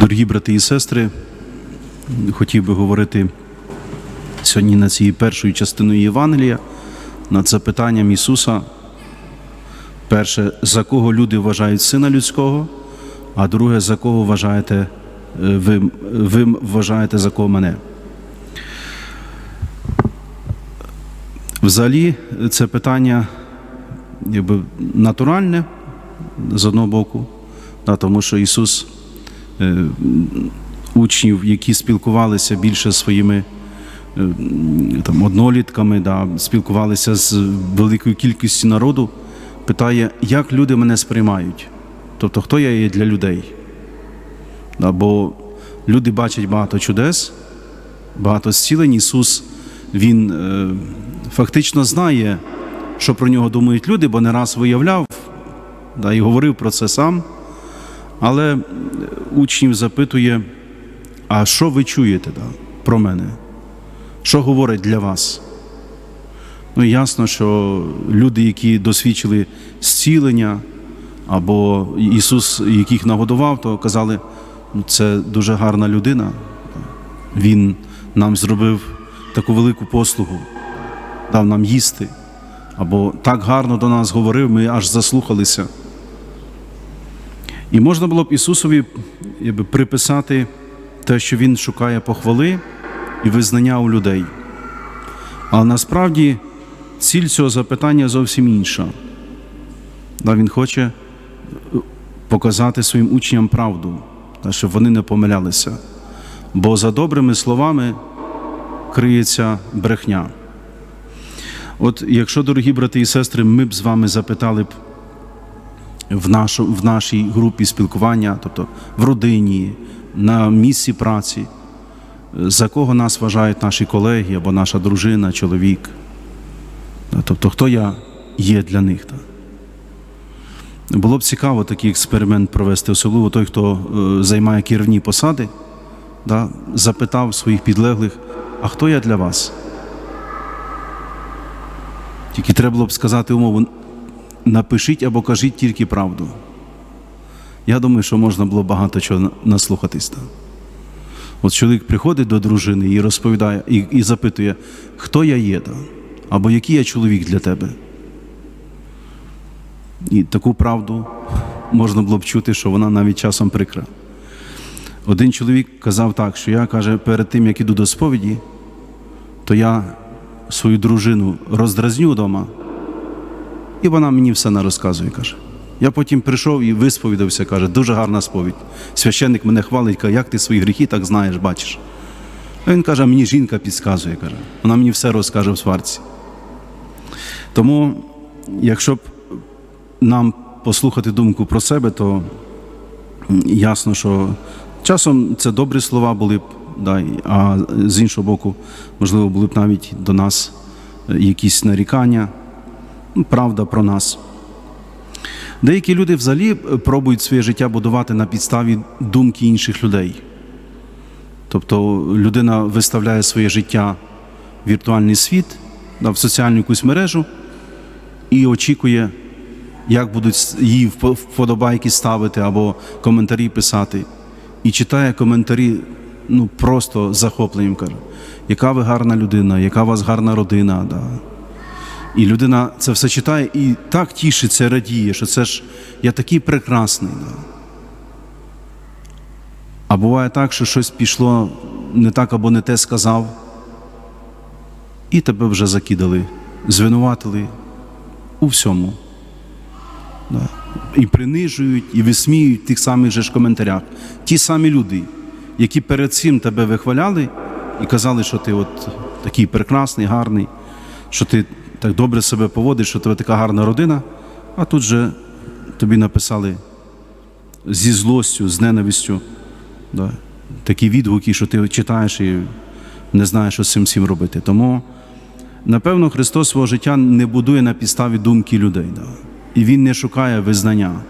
Дорогі брати і сестри, хотів би говорити сьогодні на цій першої частиною Євангелія над запитанням Ісуса. Перше, за кого люди вважають Сина Людського, а друге, за кого вважаєте, е, ви, ви вважаєте за кого мене. Взагалі, це питання якби, натуральне з одного боку, да, тому що Ісус учнів, які спілкувалися більше своїми е, там, однолітками, да, спілкувалися з великою кількістю народу, питає, як люди мене сприймають. Тобто, хто я є для людей. Да, бо люди бачать багато чудес, багато зцілень. Ісус, Він е, фактично знає, що про нього думають люди, бо не раз виявляв да, і говорив про це сам. Але учнів запитує, а що ви чуєте да, про мене? Що говорить для вас? Ну, ясно, що люди, які досвідчили зцілення, або Ісус, яких нагодував, то казали, ну, це дуже гарна людина. Він нам зробив таку велику послугу, дав нам їсти, або так гарно до нас говорив, ми аж заслухалися. І можна було б Ісусові якби, приписати те, що Він шукає похвали і визнання у людей. Але насправді ціль цього запитання зовсім інша. Да, Він хоче показати своїм учням правду, щоб вони не помилялися. Бо за добрими словами криється брехня. От якщо, дорогі брати і сестри, ми б з вами запитали б в, нашу, в нашій групі спілкування, тобто в родині, на місці праці, за кого нас вважають наші колеги або наша дружина, чоловік. Тобто, хто я є для них. Було б цікаво такий експеримент провести, особливо той, хто е, займає керівні посади, да, запитав своїх підлеглих, а хто я для вас? Тільки треба було б сказати умову, напишіть або кажіть тільки правду. Я думаю, що можна було багато чого наслухатись. Так? От чоловік приходить до дружини і розповідає, і, і запитує, хто я є, або який я чоловік для тебе. І таку правду можна було б чути, що вона навіть часом прикра. Один чоловік казав так, що я каже, перед тим, як іду до сповіді, то я свою дружину роздразню вдома, і вона мені все не розказує, каже. Я потім прийшов і висповідався, каже, дуже гарна сповідь. Священник мене хвалить, каже, як ти свої гріхи так знаєш, бачиш. А він каже, мені жінка підказує, каже, вона мені все розкаже в сварці. Тому, якщо б нам послухати думку про себе, то ясно, що часом це добрі слова були б, да, а з іншого боку, можливо, були б навіть до нас якісь нарікання, правда про нас. Деякі люди взагалі пробують своє життя будувати на підставі думки інших людей. Тобто людина виставляє своє життя в віртуальний світ, в соціальну якусь мережу і очікує, як будуть їй вподобайки ставити або коментарі писати. І читає коментарі ну, просто захопленням каже, яка ви гарна людина, яка у вас гарна родина. Да. І людина це все читає і так тішиться, радіє, що це ж я такий прекрасний. А буває так, що щось пішло не так або не те сказав, і тебе вже закидали, звинуватили у всьому. І принижують, і висміюють в тих самих же ж коментарях. Ті самі люди, які перед цим тебе вихваляли і казали, що ти от такий прекрасний, гарний, що ти так добре себе поводиш, що тебе така гарна родина, а тут же тобі написали зі злостю, з ненавистю. Да, такі відгуки, що ти читаєш і не знаєш, що з цим всім робити. Тому, напевно, Христос свого життя не будує на підставі думки людей. Да. І Він не шукає визнання.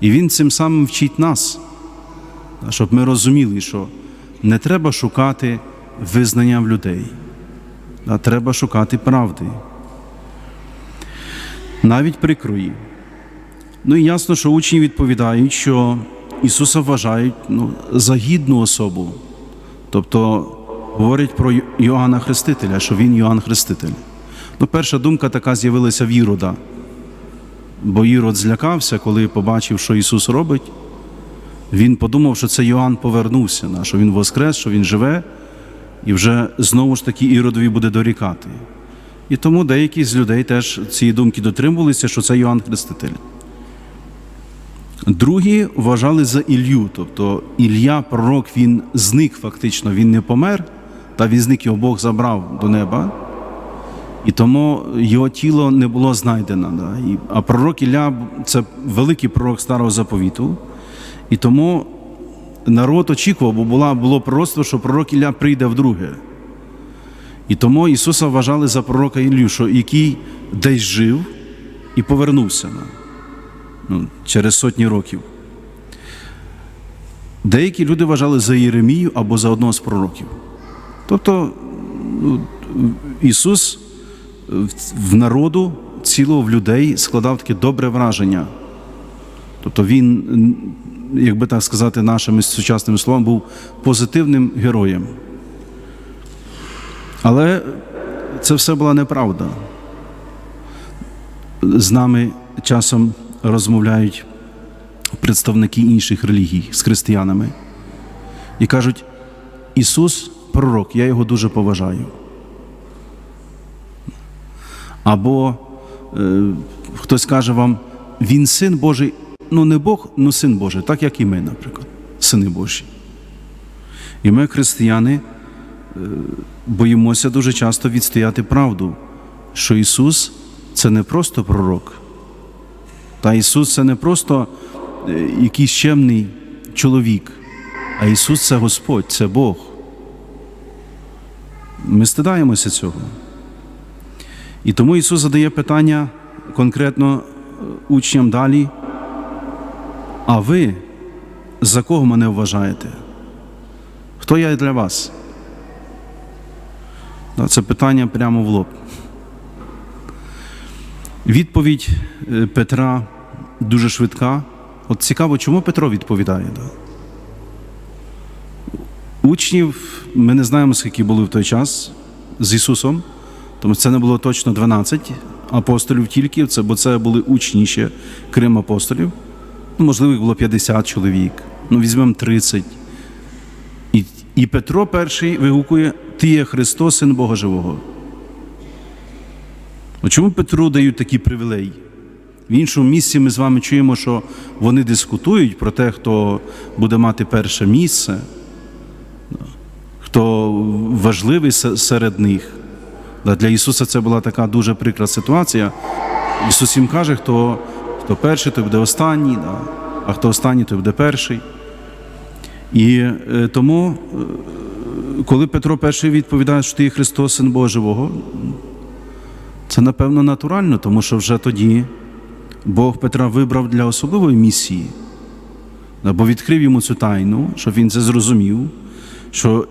І Він цим самим вчить нас, да, щоб ми розуміли, що не треба шукати визнання в людей, а треба шукати правди. Навіть прикрої. Ну і ясно, що учні відповідають, що Ісуса вважають ну, за гідну особу. Тобто говорять про Йоанна Хрестителя, що він Йоанн Хреститель. Ну, перша думка така з'явилася в Ірода. Бо Ірод злякався, коли побачив, що Ісус робить. Він подумав, що це Йоанн повернувся, да, що він воскрес, що він живе, і вже знову ж таки Іродові буде дорікати. І тому деякі з людей теж цієї думки дотримувалися, що це Йоанн Хреститель. Другі вважали за Ілью, тобто Ілля, пророк, він зник фактично, він не помер, та він зник його Бог забрав до неба. І тому його тіло не було знайдено. Да? А пророк Ілля це великий пророк старого заповіту. І тому народ очікував, бо було пророцтво, що пророк Ілля прийде вдруге. І тому Ісуса вважали за пророка Іллю, що який десь жив і повернувся да? ну, через сотні років. Деякі люди вважали за Єремію або за одного з пророків. Тобто ну, Ісус в- в народу, цілого в людей складав таке добре враження. Тобто він, як би так сказати, нашими сучасними словами, був позитивним героєм. Але це все була неправда. З нами часом розмовляють представники інших релігій з християнами і кажуть: Ісус пророк, я його дуже поважаю. Або е, хтось каже вам, він син Божий, ну не Бог, ну син Божий, так як і ми, наприклад, сини Божі. І ми, християни, боїмося дуже часто відстояти правду, що Ісус це не просто пророк, та Ісус це не просто е, якийсь чемний чоловік, а Ісус це Господь, це Бог. Ми стидаємося цього. І тому Ісус задає питання конкретно е, учням далі. А ви за кого мене вважаєте? Хто я для вас? Це питання прямо в лоб. Відповідь е, Петра дуже швидка. От цікаво, чому Петро відповідає? Учнів ми не знаємо, скільки були в той час з Ісусом, тому це не було точно 12 апостолів тільки, бо це були учні ще, крім апостолів. Ну, можливо, їх було 50 чоловік, ну візьмемо 30. І, Петро перший вигукує: Ти є Христос, Син Бога Живого. От чому Петру дають такі привілеї? В іншому місці ми з вами чуємо, що вони дискутують про те, хто буде мати перше місце, хто важливий серед них. Для Ісуса це була така дуже прикра ситуація. Ісус їм каже, хто, хто перший, той буде останній, а хто останній, той буде перший. І е, тому, е, коли Петро перший відповідає, що ти є Христос, Син Бога Живого, це напевно натурально, тому що вже тоді Бог Петра вибрав для особливої місії, бо відкрив йому цю тайну, щоб він це зрозумів, що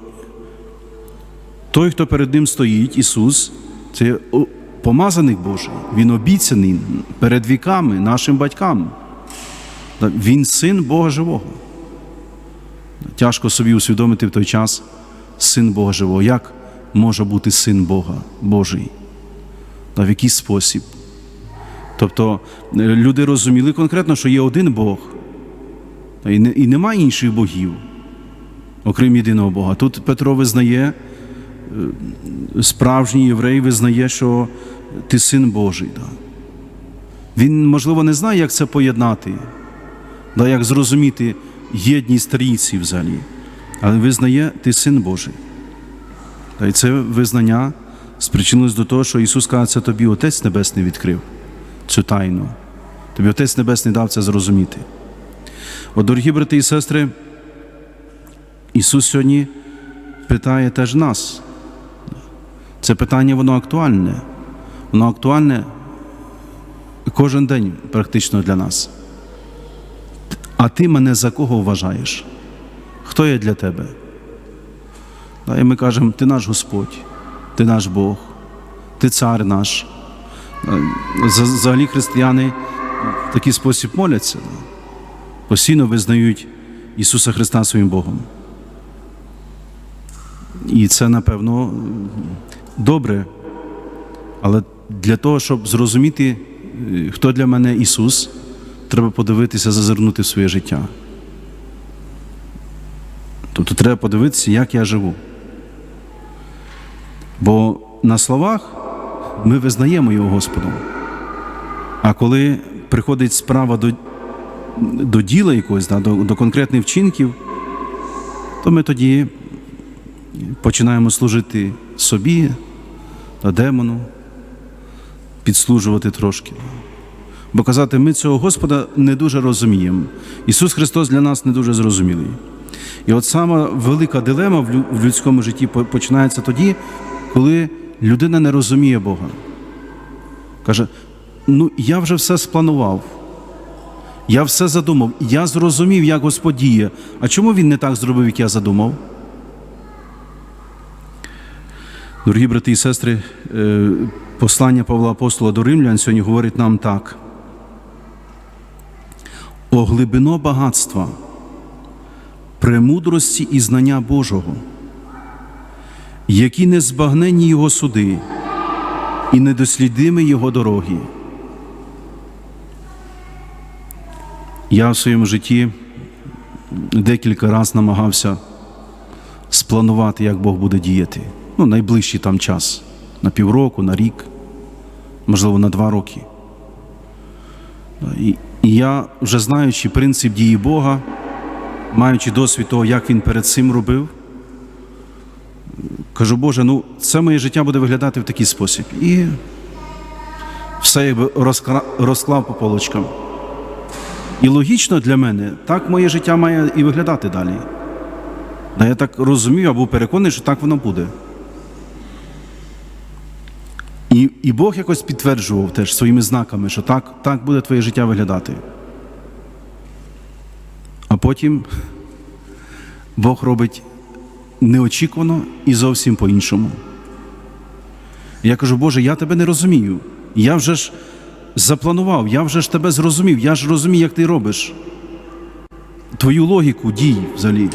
той, хто перед ним стоїть, Ісус, це помазаник Божий, Він обіцяний перед віками нашим батькам. Він син Бога Живого. Тяжко собі усвідомити в той час син Бога Живого. Як може бути син Бога Божий? Та в який спосіб? Тобто е, люди розуміли конкретно, що є один Бог, і, не, і немає інших богів, окрім єдиного Бога. Тут Петро визнає, е, справжній єврей визнає, що ти син Божий. Да. Він, можливо, не знає, як це поєднати, да, як зрозуміти єдність трійці взагалі, але визнає, ти син Божий. Та й це визнання спричинилось до того, що Ісус каже, це тобі Отець Небесний відкрив цю тайну. Тобі Отець Небесний дав це зрозуміти. От, дорогі брати і сестри, Ісус сьогодні питає теж нас. Це питання, воно актуальне. Воно актуальне кожен день практично для нас. А ти мене за кого вважаєш? Хто я для тебе? І ми кажемо, ти наш Господь, ти наш Бог, ти цар наш. Взагалі християни в такий спосіб моляться. Постійно визнають Ісуса Христа своїм Богом. І це, напевно, добре. Але для того, щоб зрозуміти, е, хто для мене Ісус, треба подивитися, зазирнути в своє життя. Тобто треба подивитися, як я живу. Бо на словах ми визнаємо його Господом. А коли приходить справа до, до діла якогось, да, до, до конкретних вчинків, то ми тоді починаємо служити собі та демону, підслужувати трошки. Бо казати, ми цього Господа не дуже розуміємо. Ісус Христос для нас не дуже зрозумілий. І от сама велика дилема в людському житті починається тоді, коли людина не розуміє Бога. Каже: ну я вже все спланував, я все задумав, я зрозумів, як Господь діє. А чому він не так зробив, як я задумав? Дорогі брати і сестри, е, послання Павла Апостола до Римлян сьогодні говорить нам так. О глибино багатства, премудрості і знання Божого, які незбагненні Його суди і недослідимі Його дороги. Я в своєму житті декілька разів намагався спланувати, як Бог буде діяти. Ну, найближчий там час, на півроку, на рік, можливо, на два роки. І я, вже знаючи принцип дії Бога, маючи досвід того, як він перед цим робив, кажу, Боже, ну це моє життя буде виглядати в такий спосіб. І все якби розклав по полочкам. І логічно для мене, так моє життя має і виглядати далі. Да я так розумію або переконаний, що так воно буде. І, і Бог якось підтверджував теж своїми знаками, що так, так буде твоє життя виглядати. А потім Бог робить неочікувано і зовсім по-іншому. Я кажу, Боже, я тебе не розумію. Я вже ж запланував, я вже ж тебе зрозумів, я ж розумію, як ти робиш. Твою логіку дій взагалі.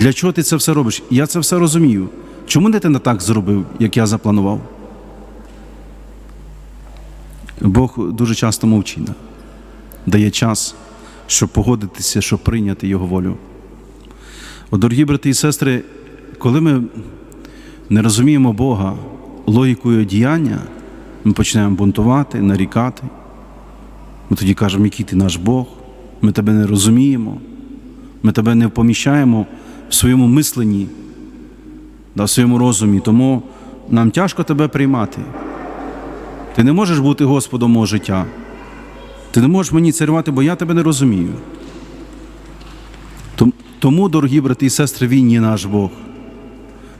Для чого ти це все робиш? Я це все розумію. Чому не ти не так зробив, як я запланував? Бог дуже часто мовчить, дає час, щоб погодитися, щоб прийняти Його волю. От, дорогі брати і сестри, коли ми не розуміємо Бога логікою діяння, ми починаємо бунтувати, нарікати. Ми тоді кажемо, який ти наш Бог, ми тебе не розуміємо, ми тебе не поміщаємо в своєму мисленні, в своєму розумі, тому нам тяжко тебе приймати. Ти не можеш бути Господом мого життя. Ти не можеш мені царювати, бо я тебе не розумію. Тому, дорогі брати і сестри, Він є наш Бог,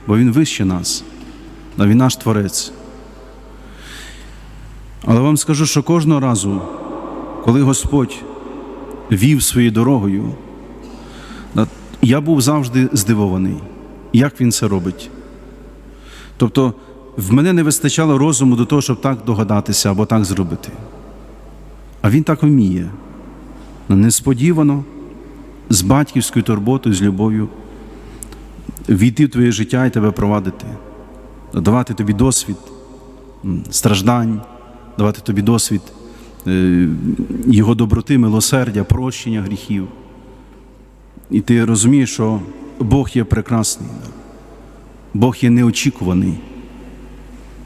бо Він вище нас, а Він наш Творець. Але вам скажу, що кожного разу, коли Господь вів своєю дорогою, я був завжди здивований, як Він це робить. Тобто, в мене не вистачало розуму до того, щоб так догадатися або так зробити. А він так вміє. Несподівано, з батьківською турботою, з любов'ю, війти в твоє життя і тебе провадити, давати тобі досвід страждань, давати тобі досвід е, Його доброти, милосердя, прощення гріхів. І ти розумієш, що Бог є прекрасний, Бог є неочікуваний,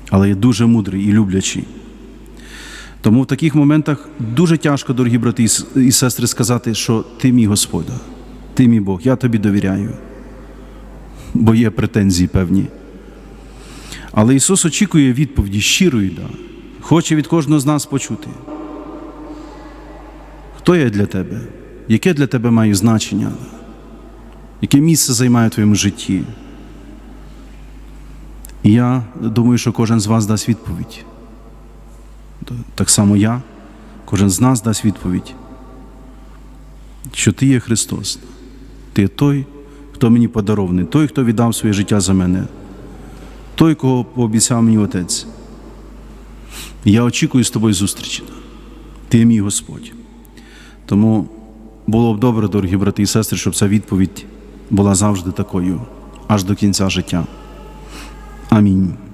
але є дуже мудрий і люблячий. Тому в таких моментах дуже тяжко, дорогі брати і сестри, сказати, що ти мій Господь, ти мій Бог, я тобі довіряю, бо є претензії певні. Але Ісус очікує відповіді щирої, да, хоче від кожного з нас почути. Хто я для тебе? Яке для тебе маю значення? Яке місце займає в твоєму житті? Я думаю, що кожен з вас дасть відповідь. Так само я, кожен з нас дасть відповідь, що ти є Христос. Ти є той, хто мені подарований, той, хто віддав своє життя за мене, той, кого пообіцяв мені Отець. Я очікую з тобою зустрічі. Ти є мій Господь. Тому було б добре, дорогі брати і сестри, щоб ця відповідь була завжди такою, аж до кінця життя. Amém.